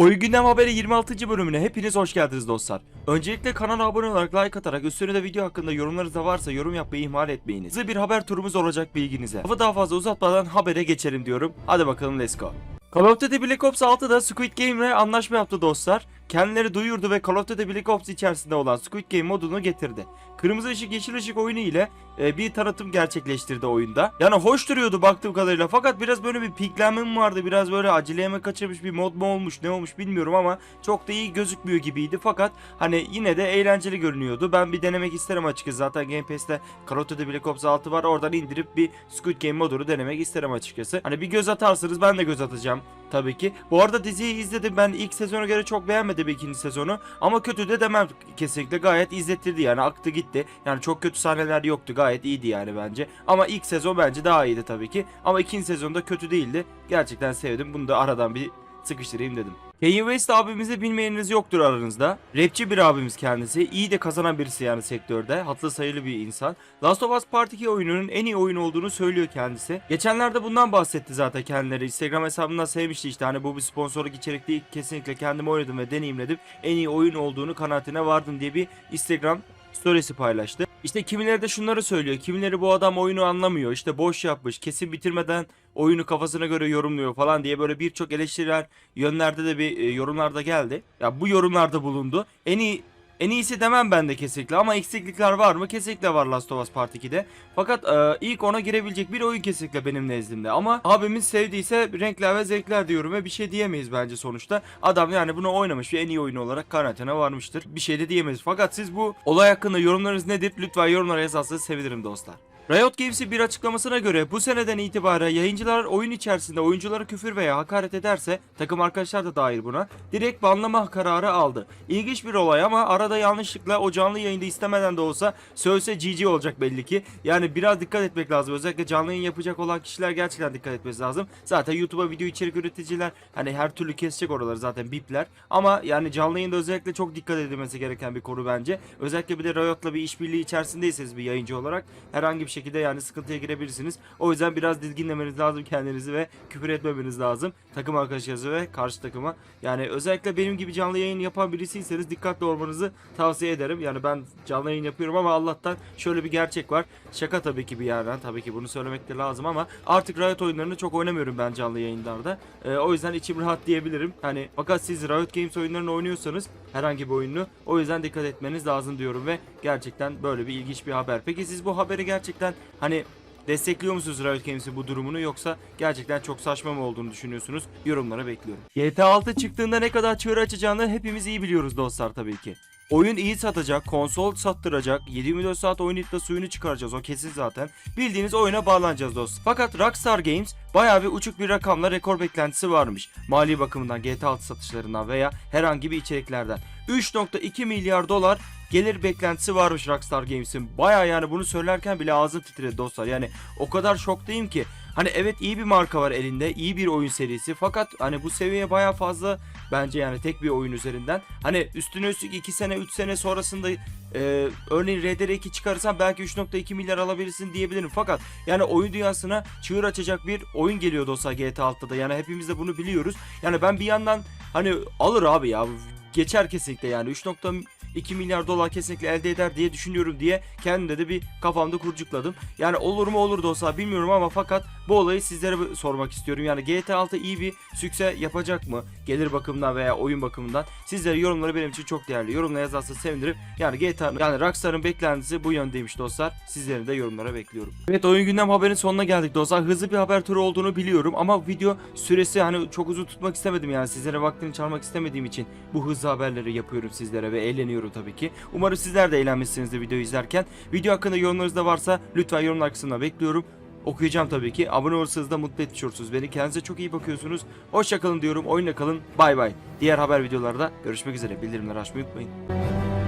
Oyun Gündem Haberi 26. bölümüne hepiniz hoş geldiniz dostlar. Öncelikle kanala abone olarak like atarak üstüne de video hakkında yorumlarınız da varsa yorum yapmayı ihmal etmeyiniz. Hızlı bir haber turumuz olacak bilginize. Lafı daha fazla uzatmadan habere geçelim diyorum. Hadi bakalım let's go. Call of Duty Black Ops 6'da Squid Game ile anlaşma yaptı dostlar. Kendileri duyurdu ve Call of Duty Black Ops içerisinde olan Squid Game modunu getirdi. Kırmızı ışık yeşil ışık oyunu ile e, bir tanıtım gerçekleştirdi oyunda. Yani hoş duruyordu baktığım kadarıyla fakat biraz böyle bir piklenme mi vardı biraz böyle aceleye mi kaçırmış bir mod mu olmuş ne olmuş bilmiyorum ama çok da iyi gözükmüyor gibiydi fakat hani yine de eğlenceli görünüyordu. Ben bir denemek isterim açıkçası zaten Game Pass'te Call of Duty Black Ops 6 var oradan indirip bir Squid Game modunu denemek isterim açıkçası. Hani bir göz atarsınız ben de göz atacağım tabii ki. Bu arada diziyi izledim ben ilk sezona göre çok beğenmedim ikinci sezonu ama kötü de demem kesinlikle gayet izlettirdi yani aktı gitti. Yani çok kötü sahneler yoktu gayet iyiydi yani bence. Ama ilk sezon bence daha iyiydi tabii ki. Ama ikinci sezonda kötü değildi. Gerçekten sevdim. Bunu da aradan bir sıkıştırayım dedim. Kanye West abimizi bilmeyeniniz yoktur aranızda. Rapçi bir abimiz kendisi. İyi de kazanan birisi yani sektörde. Hatlı sayılı bir insan. Last of Us Part 2 oyununun en iyi oyun olduğunu söylüyor kendisi. Geçenlerde bundan bahsetti zaten kendileri. Instagram hesabından sevmişti işte. Hani bu bir sponsorluk içerik değil. Kesinlikle kendim oynadım ve deneyimledim. En iyi oyun olduğunu kanaatine vardım diye bir Instagram storiesi paylaştı. İşte kimileri de şunları söylüyor. Kimileri bu adam oyunu anlamıyor. İşte boş yapmış. Kesin bitirmeden oyunu kafasına göre yorumluyor falan diye böyle birçok eleştiriler yönlerde de bir e, yorumlarda geldi. Ya bu yorumlarda bulundu. En iyi en iyisi demem ben de kesinlikle ama eksiklikler var mı? Kesinlikle var Last of Us Part 2'de. Fakat e, ilk ona girebilecek bir oyun kesinlikle benim nezdimde. Ama abimiz sevdiyse renkler ve zevkler diyorum ve bir şey diyemeyiz bence sonuçta. Adam yani bunu oynamış ve en iyi oyunu olarak kanaatine varmıştır. Bir şey de diyemeyiz. Fakat siz bu olay hakkında yorumlarınız nedir? Lütfen yorumlara yazarsanız sevinirim dostlar. Riot Games'in bir açıklamasına göre bu seneden itibaren yayıncılar oyun içerisinde oyunculara küfür veya hakaret ederse takım arkadaşlar da dahil buna direkt banlama kararı aldı. İlginç bir olay ama arada yanlışlıkla o canlı yayında istemeden de olsa sövse GG olacak belli ki. Yani biraz dikkat etmek lazım. Özellikle canlı yayın yapacak olan kişiler gerçekten dikkat etmesi lazım. Zaten YouTube'a video içerik üreticiler hani her türlü kesecek oraları zaten bipler. Ama yani canlı yayında özellikle çok dikkat edilmesi gereken bir konu bence. Özellikle bir de Riot'la bir işbirliği içerisindeyseniz bir yayıncı olarak herhangi bir şekilde yani sıkıntıya girebilirsiniz. O yüzden biraz dizginlemeniz lazım kendinizi ve küfür etmemeniz lazım. Takım arkadaşlarınızı ve karşı takıma. Yani özellikle benim gibi canlı yayın yapan birisiyseniz dikkatli olmanızı tavsiye ederim. Yani ben canlı yayın yapıyorum ama Allah'tan şöyle bir gerçek var. Şaka tabii ki bir yerden. Tabii ki bunu söylemek de lazım ama artık Riot oyunlarını çok oynamıyorum ben canlı yayınlarda. Ee, o yüzden içim rahat diyebilirim. Hani fakat siz Riot Games oyunlarını oynuyorsanız herhangi bir oyunu o yüzden dikkat etmeniz lazım diyorum ve gerçekten böyle bir ilginç bir haber. Peki siz bu haberi gerçekten hani Destekliyor musunuz Riot Games'in bu durumunu yoksa gerçekten çok saçma mı olduğunu düşünüyorsunuz? Yorumlara bekliyorum. GTA 6 çıktığında ne kadar çığır açacağını hepimiz iyi biliyoruz dostlar tabii ki. Oyun iyi satacak, konsol sattıracak, 724 saat oyun iddia suyunu çıkaracağız o kesin zaten. Bildiğiniz oyuna bağlanacağız dostlar. Fakat Rockstar Games bayağı bir uçuk bir rakamla rekor beklentisi varmış. Mali bakımından GTA 6 satışlarından veya herhangi bir içeriklerden. 3.2 milyar dolar gelir beklentisi varmış Rockstar Games'in. Baya yani bunu söylerken bile ağzım titredi dostlar. Yani o kadar şoktayım ki. Hani evet iyi bir marka var elinde, iyi bir oyun serisi fakat hani bu seviyeye baya fazla bence yani tek bir oyun üzerinden. Hani üstüne üstlük 2 sene 3 sene sonrasında e, örneğin RDR2 çıkarırsan belki 3.2 milyar alabilirsin diyebilirim. Fakat yani oyun dünyasına çığır açacak bir oyun geliyor dostlar GTA 6'da da. Yani hepimiz de bunu biliyoruz. Yani ben bir yandan hani alır abi ya geçer kesinlikle yani 3.2 milyar dolar kesinlikle elde eder diye düşünüyorum diye kendimde de bir kafamda kurcukladım. Yani olur mu olur dostlar bilmiyorum ama fakat bu olayı sizlere sormak istiyorum. Yani GTA 6 iyi bir sükse yapacak mı? Gelir bakımından veya oyun bakımından. Sizlere yorumları benim için çok değerli. Yorumla yazarsanız sevinirim. Yani GTA yani Rockstar'ın beklentisi bu yöndeymiş dostlar. Sizlerin de yorumlara bekliyorum. Evet oyun gündem haberin sonuna geldik dostlar. Hızlı bir haber turu olduğunu biliyorum ama video süresi hani çok uzun tutmak istemedim yani sizlere vaktini çalmak istemediğim için bu hızlı haberleri yapıyorum sizlere ve eğleniyorum tabii ki. Umarım sizler de eğlenmişsinizdir videoyu izlerken. Video hakkında yorumlarınız da varsa lütfen yorumlar kısmına bekliyorum. Okuyacağım tabii ki. Abone olursanız da mutlu etmişyorsunuz beni. Kendinize çok iyi bakıyorsunuz. Hoşçakalın diyorum. Oyunla kalın. Bay bay. Diğer haber videolarda görüşmek üzere. Bildirimleri açmayı unutmayın.